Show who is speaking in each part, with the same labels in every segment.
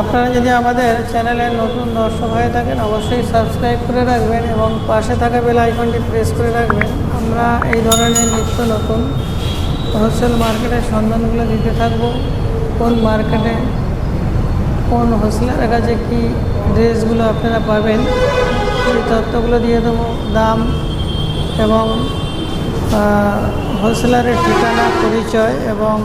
Speaker 1: আপনারা যদি আমাদের চ্যানেলে নতুন দর্শক হয়ে থাকেন, অবশ্যই সাবস্ক্রাইব করে রাখবেন এবং পাশে থাকা বেল আইকনটি প্রেস করে রাখবেন। আমরা এই ধরনের নিত্য নতুন হোলসেল মার্কেটের সন্ধানগুলো দিতে থাকব। কোন মার্কেটে কোন হোলসেলের কাছে কী ড্রেসগুলো আপনারা পাবেন, সেই তথ্যগুলো দিয়ে দেবো। দাম এবং হোলসেলারের ঠিকানা, পরিচয় এবং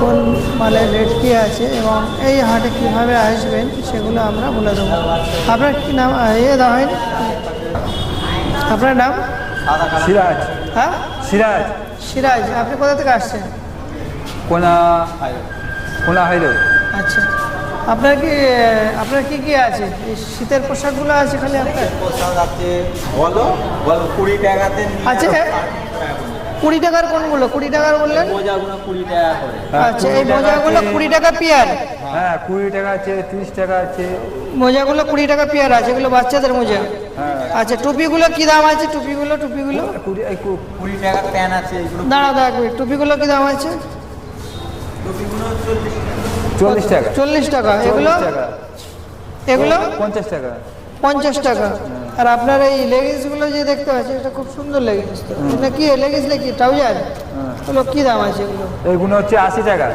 Speaker 1: কোন মালের রেট কী আছে এবং এই হাটে কীভাবে আসবেন সেগুলো আমরা বলে দেবো। আপনার কী নাম? এ দেওয়া হয়নি? আপনার নাম?
Speaker 2: সিরাজ।
Speaker 1: হ্যাঁ?
Speaker 2: সিরাজ।
Speaker 1: সিরাজ আপনি কোথা থেকে আসছেন?
Speaker 2: কোনা কোনা হাইরো।
Speaker 1: আচ্ছা। আপনার কি আপনার কি কি আছে? এই শীতের পোশাকগুলো আছে খালি আপনার?
Speaker 3: পোশাক আছে বলো বলো কুড়ি টাকাতে
Speaker 1: আছে কুড়ি টাকার কোনগুলো? কুড়ি টাকার বললেন?
Speaker 3: মোজাগুলো কুড়ি টাকা করে।
Speaker 1: আচ্ছা এই মোজাগুলো কুড়ি টাকা পেয়ার।
Speaker 2: হ্যাঁ কুড়ি টাকা আছে তিরিশ টাকা আছে।
Speaker 1: মোজাগুলো কুড়ি টাকা পেয়ার আছে এগুলো বাচ্চাদের মোজা।
Speaker 2: হ্যাঁ।
Speaker 1: আচ্ছা টুপিগুলো কি দাম আছে? টুপিগুলো টুপিগুলো?
Speaker 2: কুড়ি এই কু-
Speaker 3: কুড়ি টাকার প্যান আছে এগুলো
Speaker 1: দাঁড়া দাঁড়া টুপিগুলো কি দাম আছে?
Speaker 3: টুপিগুলো চল্লিশ টাকা।
Speaker 2: চল্লিশ টাকা।
Speaker 1: এগুলো?
Speaker 2: টাকা।
Speaker 1: এগুলো?
Speaker 2: পঞ্চাশ টাকা।
Speaker 1: পঞ্চাশ টাকা। আর আপনার এই লেগিংসগুলো যে দেখতে পাচ্ছেন এটা খুব সুন্দর লেগিংস তো। এটা কি লেগিংস নাকি? ট্রাউজার
Speaker 2: হ্যাঁ।
Speaker 1: এগুলো কি দাম আছে এগুলো?
Speaker 2: এইগুলো হচ্ছে আশি টাকা।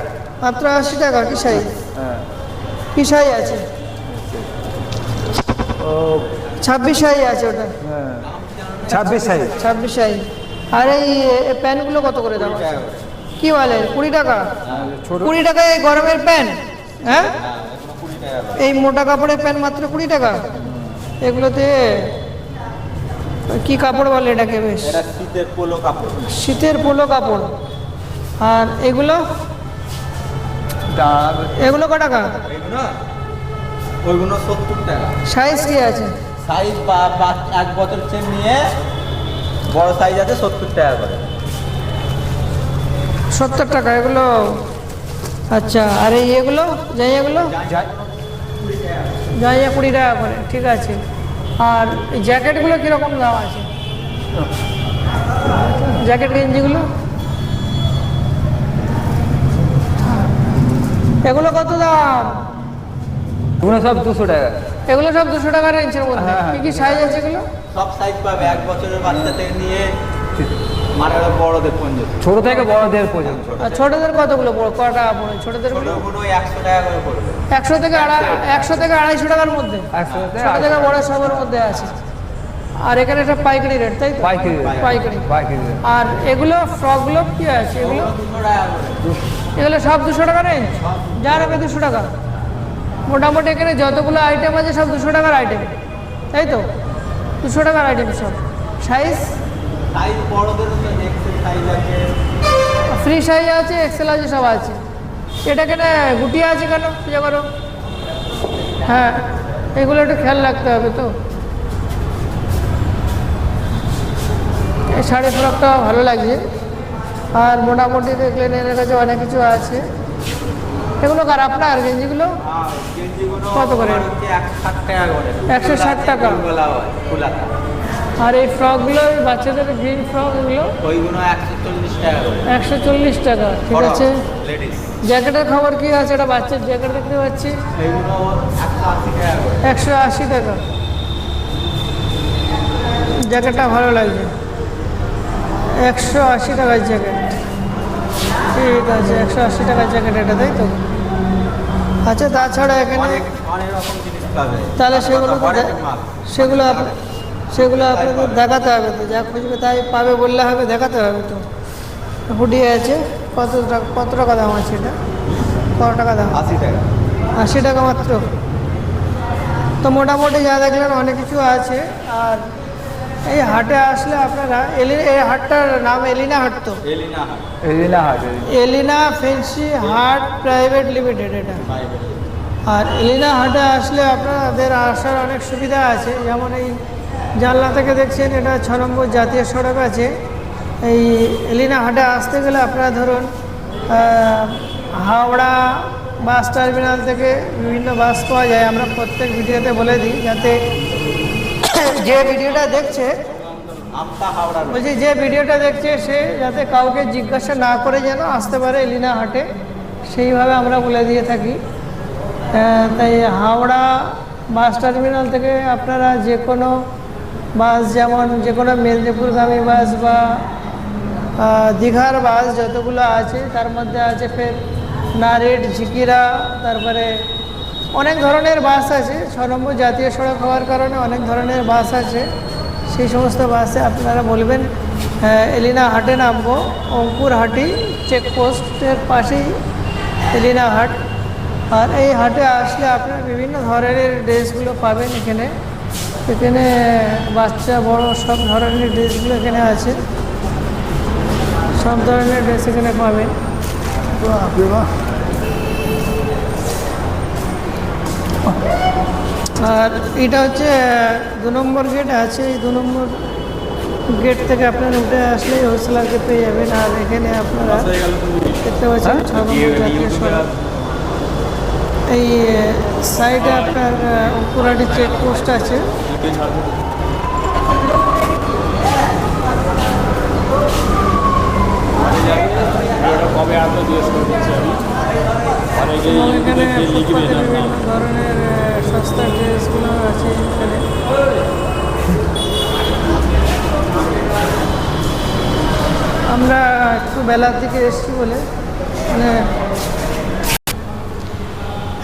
Speaker 1: মাত্র আশি টাকা কি সাইজ
Speaker 2: হ্যাঁ।
Speaker 1: কি সাইজ আছে?
Speaker 2: ও।
Speaker 1: ছাব্বিশ সাইজ আছে ওটা।
Speaker 2: হ্যাঁ। ছাব্বিশ সাইজ
Speaker 1: ছাব্বিশ সাইজ আর এই প্যান্টগুলো কত করে দাম কি বলে? কুড়ি টাকা? কুড়ি টাকা এই গরমের প্যান্ট হ্যাঁ?
Speaker 3: এগুলো
Speaker 1: এই মোটা কাপড়ের প্যান্ট মাত্র কুড়ি টাকা? এগুলোতে কি কাপড় বলে এটাকে বেশ?
Speaker 3: শীতের পোলো কাপড়।
Speaker 1: শীতের পোলো কাপড়। আর এগুলো?
Speaker 2: দাম
Speaker 1: এগুলো ক টাকা?
Speaker 3: এগুলো? ওইগুলো সত্তর টাকা।
Speaker 1: সাইজ কি আছে?
Speaker 3: সাইজ বা এক বছর চেন নিয়ে বড় সাইজ আছে সত্তর টাকা করে।
Speaker 1: সত্তর টাকা এগুলো? আচ্ছা আর এই এগুলো? যাই এগুলো?
Speaker 2: যা-
Speaker 1: যাই কুড়ি টাকা করে ঠিক আছে। আর এই জ্যাকেটগুলো কীরকম দাম আছে? জ্যাকেট গেঞ্জিগুলো? এগুলো কত দাম?
Speaker 2: এগুলো সব দুশো টাকা।
Speaker 1: এগুলো সব দুশো টাকা রেঞ্জের মধ্যে।
Speaker 2: হ্যাঁ, হ্যাঁ।
Speaker 1: কি কি সাইজ আছে এগুলো?
Speaker 3: সব সাইজ পাবে। এক বছরের বাচ্চা থেকে নিয়ে মানে বড়দের পর্যন্ত।
Speaker 2: ছোট থেকে বড়দের পর্যন্ত।
Speaker 1: আর ছোটদের কতগুলো কটা পড়ে ছোটদের
Speaker 3: ছোটগুলো একশো টাকা করে পড়বে।
Speaker 1: একশো থেকে আড়াই একশো থেকে আড়াইশো টাকার মধ্যে।
Speaker 2: একশো থেকে
Speaker 1: ছোট থেকে বড় সবের মধ্যে আছে। আর এখানে একটা পাইকারি রেট তাই তো?
Speaker 2: পাইকারি
Speaker 1: পাইকারি।
Speaker 2: পাইকারি
Speaker 1: আর এগুলো ফ্রকগুলো কি আছে এগুলো? এগুলো সব দুশো টাকা রেঞ্জ যা নেবে দুশো টাকা। মোটামুটি এখানে যতগুলো আইটেম আছে সব দুশো টাকার আইটেম তাই তো? দুশো টাকার আইটেম সব। সাইজ ফ্রি সাইজ আছে। এক্সেল আছে সব আছে। এটা কেন? গুটিয়ে আছে কেন? পূজা করো। হ্যাঁ এগুলো একটু খেয়াল রাখতে হবে তো। এই শাড়ি ফ্রকটা ভালো লাগছে। আর মোটামুটি দেখলেন এর কাছে অনেক কিছু আছে। এগুলো কার? আপনার গেঞ্জিগুলো?
Speaker 3: গেঞ্জিগুলো
Speaker 1: কত করে?
Speaker 3: একশো ষাট টাকা করে
Speaker 1: 160 টাকা।
Speaker 3: গোলা খোলাটা
Speaker 1: আর এই ফ্রকগুলো বাচ্চাদের গ্রিন ফ্রক এগুলো
Speaker 3: ওইগুলো একশো চল্লিশ টাকা
Speaker 1: একশো চল্লিশ টাকা ঠিক আছে? জ্যাকেটের খবর কি আছে? এটা বাচ্চার জ্যাকেট দেখতে পাচ্ছি।
Speaker 3: একশো আশি টাকা
Speaker 1: জ্যাকেটটা ভালো লাগছে। একশো আশি টাকার জ্যাকেট। ঠিক আছে একশো আশি টাকার জ্যাকেট এটা তাই তো? আচ্ছা তাছাড়া এখানে তাহলে সেগুলো সেগুলো আপ- সেগুলো আপনাদের দেখাতে হবে তো যা খুঁজবে তাই পাবে বললে হবে দেখাতে হবে তো। হুডি আছে কত টাকা কত টাকা দাম আছে এটা? কত টাকা দাম?
Speaker 3: আশি টাকা।
Speaker 1: আশি টাকা মাত্র। তো মোটামুটি যা দেখলেন অনেক কিছু আছে আর এই হাটে আসলে আপনারা এলি এই হাটটার নাম এলিনা হাট তো?
Speaker 3: Elina Haat.
Speaker 2: Elina Haat
Speaker 1: Elina fancy Haat private limited এটা। আর এলিনা হাটে আসলে আপনাদের আসার অনেক সুবিধা আছে যেমন এই জানলা থেকে দেখছেন এটা ছ নম্বর জাতীয় সড়ক আছে। এই এলিনা হাটে আসতে গেলে আপনারা ধরুন হাওড়া বাস টার্মিনাল থেকে বিভিন্ন বাস পাওয়া যায়। আমরা প্রত্যেক ভিডিওতে বলে দিই যাতে যে ভিডিওটা দেখছে বলছি যে ভিডিওটা দেখছে সে যাতে কাউকে জিজ্ঞাসা না করে যেন আসতে পারে এলিনা হাটে সেইভাবে আমরা বলে দিয়ে থাকি। তাই হাওড়া বাস টার্মিনাল থেকে আপনারা যে কোনো বাস যেমন যে কোনো মেদিনীপুরগামী বাস বা দীঘার বাস যতগুলো আছে, তার মধ্যে আছে ফের নারেট ঝিকিরা, তারপরে অনেক ধরনের বাস আছে। ছ নম্বর জাতীয় সড়ক হওয়ার কারণে অনেক ধরনের বাস আছে। সেই সমস্ত বাসে আপনারা বলবেন এলিনা হাটে নামবো। অঙ্কুর হাটি চেকপোস্টের পাশেই এলিনা হাট আর এই হাটে আসলে আপনারা বিভিন্ন ধরনের ড্রেসগুলো পাবেন এখানে। এখানে বাচ্চা বড় সব ধরনের ড্রেসগুলো এখানে আছে। সব ধরনের ড্রেস এখানে পাবেন। আর এটা হচ্ছে দু নম্বর গেট আছে। এই দু নম্বর গেট থেকে আপনারা উঠে আসলে হোলসেলারকে পেয়ে যাবেন। আর এখানে আপনারা দেখতে পাচ্ছেন ছ নম্বর এই সাইডে আপনার অঙ্কুরাটি চেকপোস্ট আছে।
Speaker 4: কবে আসবে জিজ্ঞেস করে আমি অনেকেই
Speaker 1: এখানে
Speaker 4: লিখবে
Speaker 1: বিভিন্ন ধরনের সস্তা ড্রেসগুলো আছে এখানে। আমরা একটু বেলার দিকে এসেছি বলে মানে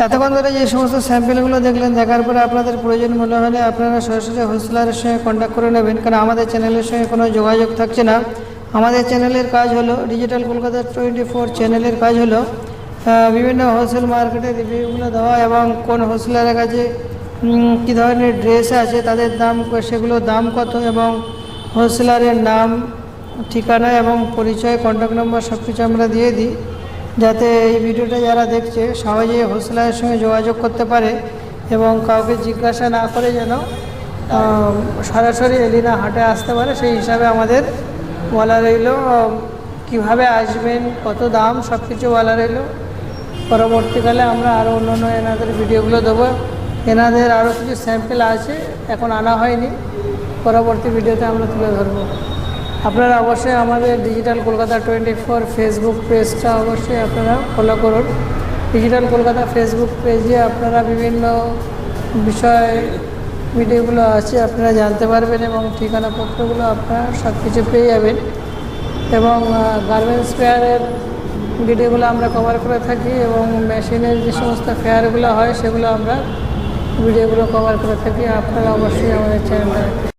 Speaker 1: এতক্ষণ ধরে যে সমস্ত স্যাম্পেলগুলো দেখলেন, দেখার পরে আপনাদের প্রয়োজন মনে হলে আপনারা সরাসরি হোলসেলারের সঙ্গে কন্ট্যাক্ট করে নেবেন। কারণ আমাদের চ্যানেলের সঙ্গে কোনো যোগাযোগ থাকছে না। আমাদের চ্যানেলের কাজ হলো ডিজিটাল কলকাতা টোয়েন্টি ফোর চ্যানেলের কাজ হলো বিভিন্ন হোলসেল মার্কেটে রিভিউগুলো দেওয়া এবং কোন হোলসেলারের কাছে কী ধরনের ড্রেস আছে, তাদের দাম, সেগুলোর দাম কত এবং হোলসেলারের নাম, ঠিকানা এবং পরিচয় কন্ট্যাক্ট নম্বর সব কিছু আমরা দিয়ে দিই। যাতে এই ভিডিওটা যারা দেখছে, সহজেই হোলসেলারের সঙ্গে যোগাযোগ করতে পারে এবং কাউকে জিজ্ঞাসা না করে যেন সরাসরি এলিনা হাটে আসতে পারে, সেই হিসাবে আমাদের বলা রইল কীভাবে আসবেন, কত দাম সব কিছু বলা রইল। পরবর্তীকালে আমরা আরও অন্য অন্য এনাদের ভিডিওগুলো দেবো। এনাদের আরও কিছু স্যাম্পেল আছে, এখন আনা হয়নি। পরবর্তী ভিডিওতে আমরা তুলে ধরবো। আপনারা অবশ্যই আমাদের digital Kolkata twenty four Facebook পেজটা অবশ্যই আপনারা ফলো করুন। ডিজিটাল কলকাতা ফেসবুক পেজে আপনারা বিভিন্ন বিষয় ভিডিওগুলো আছে, আপনারা জানতে পারবেন এবং ঠিকানাপত্রগুলো আপনারা সব কিছু পেয়ে যাবেন। এবং গার্মেন্টস ফেয়ারের ভিডিওগুলো আমরা কভার করে থাকি এবং মেশিনের যে সমস্ত ফেয়ারগুলো হয়, সেগুলো আমরা ভিডিওগুলো কভার করে থাকি। আপনারা অবশ্যই আমাদের চ্যানেলটা